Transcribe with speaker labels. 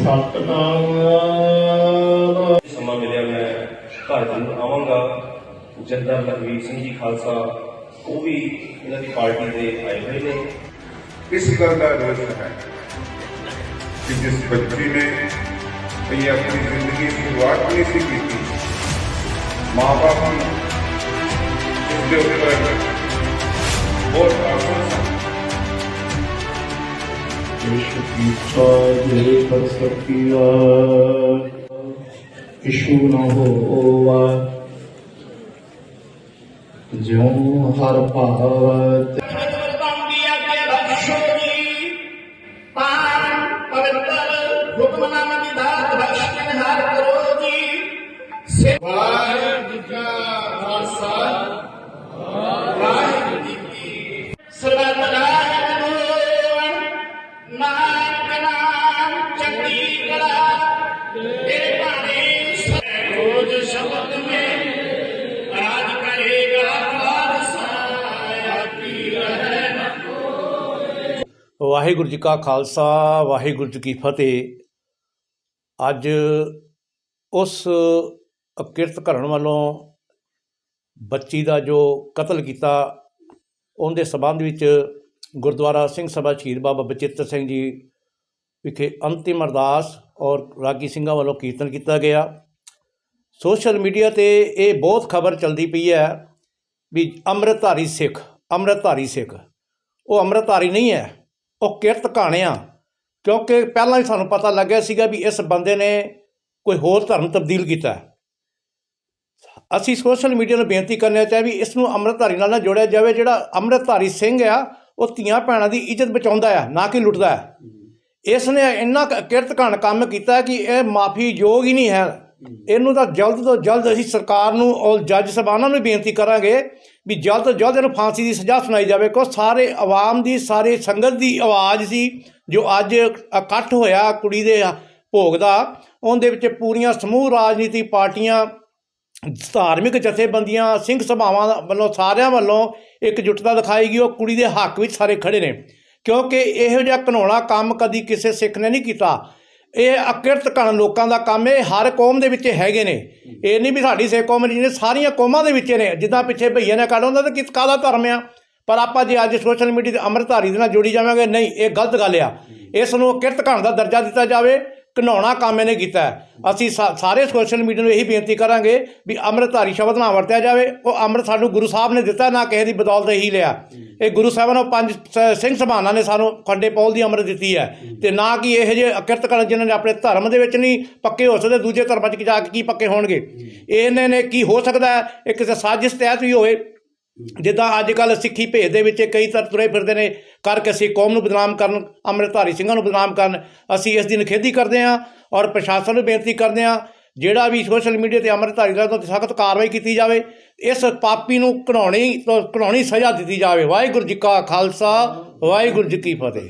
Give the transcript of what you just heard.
Speaker 1: ਸਤਨਾਮ
Speaker 2: ਸਮਾਂ ਮਿਲਿਆ ਮੈਂ ਘਰ ਜ਼ਰੂਰ ਆਵਾਂਗਾ। ਜੱਦਾ ਲਖਵੀਰ ਸਿੰਘ ਜੀ ਖਾਲਸਾ ਉਹ ਵੀ ਇਹਨਾਂ ਦੀ ਪਾਰਟੀ ਦੇ ਆਏ ਹੋਏ ਨੇ।
Speaker 3: ਇਸ ਗੱਲ ਦਾ ਰੋਸ ਹੈ ਕਿ ਜਿਸ ਬੱਚੀ ਨੇ ਇਹ ਆਪਣੀ ਜ਼ਿੰਦਗੀ ਦੀ ਸ਼ੁਰੂਆਤ ਨਹੀਂ ਸੀ ਕੀਤੀ ਮਾਂ-ਬਾਪ ਨੂੰ ਇਸ ਦੇ ਉੱਪਰ ਬਹੁਤ ਆਸਨ
Speaker 1: ਵਿਸ਼ਵ ਪੀਛਾ ਜੇ ਕਰ ਸਕੀਆ ਇਸ਼ੂ ਨਾ ਹੋਵਾ ਜਿਉ ਹਰ
Speaker 4: ਪਾਨ ਪਵਿੱਤਰ ਹੁਕਮਨਾਮਾ ਦੀ ਦਾਤ ਬਖਸ਼ ਕੇ ਨਿਹਾਲ ਕਰੋ ਜੀ ਸੇਵਾ
Speaker 5: ਵਾਹਿਗੁਰੂ ਜੀ ਕਾ ਖਾਲਸਾ, ਵਾਹਿਗੁਰੂ ਜੀ ਕੀ ਫਤਿਹ। ਅੱਜ ਉਸ ਅਕਿਰਤ ਕਰਨ ਵੱਲੋਂ ਬੱਚੀ ਦਾ ਜੋ ਕਤਲ ਕੀਤਾ, ਉਹਦੇ ਸਬੰਧ ਵਿੱਚ ਗੁਰਦੁਆਰਾ ਸਿੰਘ ਸਭਾ ਸ਼ਹੀਦ ਬਾਬਾ ਬਚਿੱਤਰ ਸਿੰਘ ਜੀ ਵਿਖੇ ਅੰਤਿਮ ਅਰਦਾਸ ਔਰ ਰਾਗੀ ਸਿੰਘਾਂ ਵੱਲੋਂ ਕੀਰਤਨ ਕੀਤਾ ਗਿਆ। ਸੋਸ਼ਲ ਮੀਡੀਆ ਤੇ ਇਹ ਬਹੁਤ ਖਬਰ ਚਲਦੀ ਪਈ ਹੈ ਵੀ ਅੰਮ੍ਰਿਤਧਾਰੀ ਸਿੱਖ ਅੰਮ੍ਰਿਤਧਾਰੀ ਸਿੱਖ। ਉਹ ਅੰਮ੍ਰਿਤਧਾਰੀ ਨਹੀਂ ਹੈ। ਉਹ ਕਿਰਤ ਕਾਣਿਆ ਕਿਉਂਕਿ ਪਹਿਲਾਂ ਹੀ ਸਾਨੂੰ ਪਤਾ ਲੱਗਿਆ ਸੀਗਾ ਵੀ ਇਸ ਬੰਦੇ ਨੇ ਕੋਈ ਹੋਰ ਧਰਮ ਤਬਦੀਲ ਕੀਤਾ। ਅਸੀਂ ਸੋਸ਼ਲ ਮੀਡੀਆ ਨੂੰ ਬੇਨਤੀ ਕਰਨਾ ਚਾਹੇ ਵੀ ਇਸ ਨੂੰ ਅੰਮ੍ਰਿਤਧਾਰੀ ਨਾਲ ਨਾ ਜੋੜਿਆ ਜਾਵੇ, ਜਿਹੜਾ ਅੰਮ੍ਰਿਤਧਾਰੀ ਸਿੰਘ ਆ, ਉਹ ਧੀਆਂ ਭੈਣਾਂ ਦੀ ਇੱਜ਼ਤ ਬਚਾਉਂਦਾ ਆ, ਨਾ ਕਿ ਲੁੱਟਦਾ। ਹੈ ਇਸ ਨੇ ਇੰਨਾ ਕੁ ਕਿਰਤ ਘਣ ਕੰਮ ਕੀਤਾ ਕਿ ਇਹ ਮਾਫੀ ਯੋਗ ਹੀ ਨਹੀਂ ਹੈ। ਇਹਨੂੰ ਤਾਂ ਜਲਦ ਤੋਂ ਜਲਦ ਅਸੀਂ ਸਰਕਾਰ ਨੂੰ ਔਰ ਜੱਜ ਸਾਹਿਬਾਨਾਂ ਨੂੰ ਬੇਨਤੀ ਕਰਾਂਗੇ ਵੀ ਜਲਦ ਤੋਂ ਜਲਦ ਇਹਨੂੰ ਫਾਂਸੀ ਦੀ ਸਜ਼ਾ ਸੁਣਾਈ ਜਾਵੇ ਕਿਉਂ ਸਾਰੇ ਆਵਾਮ ਦੀ, ਸਾਰੇ ਸੰਗਤ ਦੀ ਆਵਾਜ਼ ਸੀ ਜੋ ਅੱਜ ਇਕੱਠ ਹੋਇਆ ਕੁੜੀ ਦੇ ਭੋਗ ਦਾ। ਉਹਦੇ ਵਿੱਚ ਪੂਰੀਆਂ ਸਮੂਹ ਰਾਜਨੀਤੀ ਪਾਰਟੀਆਂ, ਧਾਰਮਿਕ ਜਥੇਬੰਦੀਆਂ, ਸਿੰਘ ਸਭਾਵਾਂ ਵੱਲੋਂ ਸਾਰਿਆਂ ਵੱਲੋਂ ਇਕਜੁੱਟਤਾ ਦਿਖਾਈ ਗਈ, ਉਹ ਕੁੜੀ ਦੇ ਹੱਕ ਵਿੱਚ ਸਾਰੇ ਖੜੇ ਨੇ। ਕਿਉਂਕਿ ਇਹੋ ਜਿਹਾ ਘਨੋਣਾ ਕੰਮ ਕਦੀ ਕਿਸੇ ਸਿੱਖ ਨੇ ਨਹੀਂ ਕੀਤਾ। ਇਹ ਅਕਿਰਤ ਕਣ ਲੋਕਾਂ ਦਾ ਕੰਮ ਇਹ ਹਰ ਕੌਮ ਦੇ ਵਿੱਚ ਹੈਗੇ ਨੇ। ਇਹ ਨਹੀਂ ਵੀ ਸਾਡੀ ਸਿੱਖ ਕੌਮ ਨਹੀਂ ਸਾਰੀਆਂ ਕੌਮਾਂ ਦੇ ਵਿੱਚ ਨੇ। ਜਿੱਦਾਂ ਪਿੱਛੇ ਭਈਆ ਨੇ ਕੱਢ ਹੁੰਦਾ ਤਾਂ ਕਿਸ ਕਾਹਦਾ ਧਰਮ ਆ? ਪਰ ਆਪਾਂ ਜੇ ਅੱਜ ਸੋਸ਼ਲ ਮੀਡੀਆ ਤੇ ਅੰਮ੍ਰਿਤਧਾਰੀ ਦੇ ਨਾਲ ਜੁੜੀ ਜਾਵਾਂਗੇ, ਨਹੀਂ, ਇਹ ਗਲਤ ਗੱਲ ਆ। ਇਸ ਨੂੰ ਕਿਰਤ ਘਣ ਦਾ ਦਰਜਾ ਦਿੱਤਾ ਜਾਵੇ। ਘਨਾਉਣਾ ਕੰਮ ਇਹਨੇ ਕੀਤਾ ਅਸੀਂ ਸਾ- ਸਾਰੇ ਸੋਸ਼ਲ ਮੀਡੀਆ ਨੂੰ ਇਹੀ ਬੇਨਤੀ ਕਰਾਂਗੇ ਵੀ ਅੰਮ੍ਰਿਤਧਾਰੀ ਸ਼ਬਦ ਨਾ ਵਰਤਿਆ ਜਾਵੇ। ਉਹ ਅੰਮ੍ਰਿਤ ਸਾਨੂੰ ਗੁਰੂ ਸਾਹਿਬ ਨੇ ਦਿੱਤਾ, ਨਾ ਕਿਸੇ ਦੀ ਬਦੌਲਤ ਹੀ ਲਿਆ। ਇਹ ਗੁਰੂ ਸਾਹਿਬਾਂ ਨੇ ਪੰਜ ਸ- ਸਿੰਘ ਸਭਾਨਾਂ ਨੇ ਸਾਨੂੰ ਖੰਡੇ ਪੌਲ ਦੀ ਅੰਮ੍ਰਿਤ ਦਿੱਤੀ ਹੈ। ਤੇ ਨਾ ਕਿ ਇਹ ਜੇ ਅਕਿਰਤ ਕਰਨ ਜਿਨ੍ਹਾਂ ਨੇ ਆਪਣੇ ਧਰਮ ਦੇ ਵਿੱਚ ਨਹੀਂ, ਪੱਕੇ ਹੋ ਸਕਦੇ, ਦੂਜੇ ਧਰਮਾਂ 'ਚ ਜਾ ਕੇ ਕੀ ਪੱਕੇ ਹੋਣਗੇ। ਇਹਨੇ ਨੇ ਕੀ ਹੋ ਸਕਦਾ ਇਹ ਕਿਸੇ ਸਾਜ਼ਿਸ਼ ਤਹਿਤ ਵੀ ਹੋਵੇ ਜਿੱਦਾਂ ਅੱਜ ਕੱਲ ਸਿੱਖੀ ਭੇਦ ਦੇ ਵਿੱਚ ਕਈ ਤਰ ਤੁਰੇ ਫਿਰਦੇ ਨੇ ਕਰਕੇ ਅਸੀਂ ਕੌਮ ਨੂੰ ਬਦਨਾਮ ਕਰਨ, ਅੰਮ੍ਰਿਤਧਾਰੀ ਸਿੰਘਾਂ ਨੂੰ ਬਦਨਾਮ ਕਰਨ, ਅਸੀਂ ਇਸ ਦੀ ਨਿਖੇਧੀ ਕਰਦੇ ਹਾਂ ਔਰ ਪ੍ਰਸ਼ਾਸਨ ਨੂੰ ਬੇਨਤੀ ਕਰਦੇ ਹਾਂ, ਜਿਹੜਾ ਵੀ ਸੋਸ਼ਲ ਮੀਡੀਆ ਤੇ ਅੰਮ੍ਰਿਤਧਾਰੀ ਦਾ ਤੋਂ ਸਖਤ ਕਾਰਵਾਈ ਕੀਤੀ ਜਾਵੇ, ਇਸ ਪਾਪੀ ਨੂੰ ਘਣਾਉਣੀ ਤੋਂ ਘਣਾਉਣੀ ਸਜ਼ਾ ਦਿੱਤੀ ਜਾਵੇ। ਵਾਹਿਗੁਰੂ ਜੀ ਕਾ ਖਾਲਸਾ, ਵਾਹਿਗੁਰੂ ਜੀ ਕੀ ਫਤਿਹ।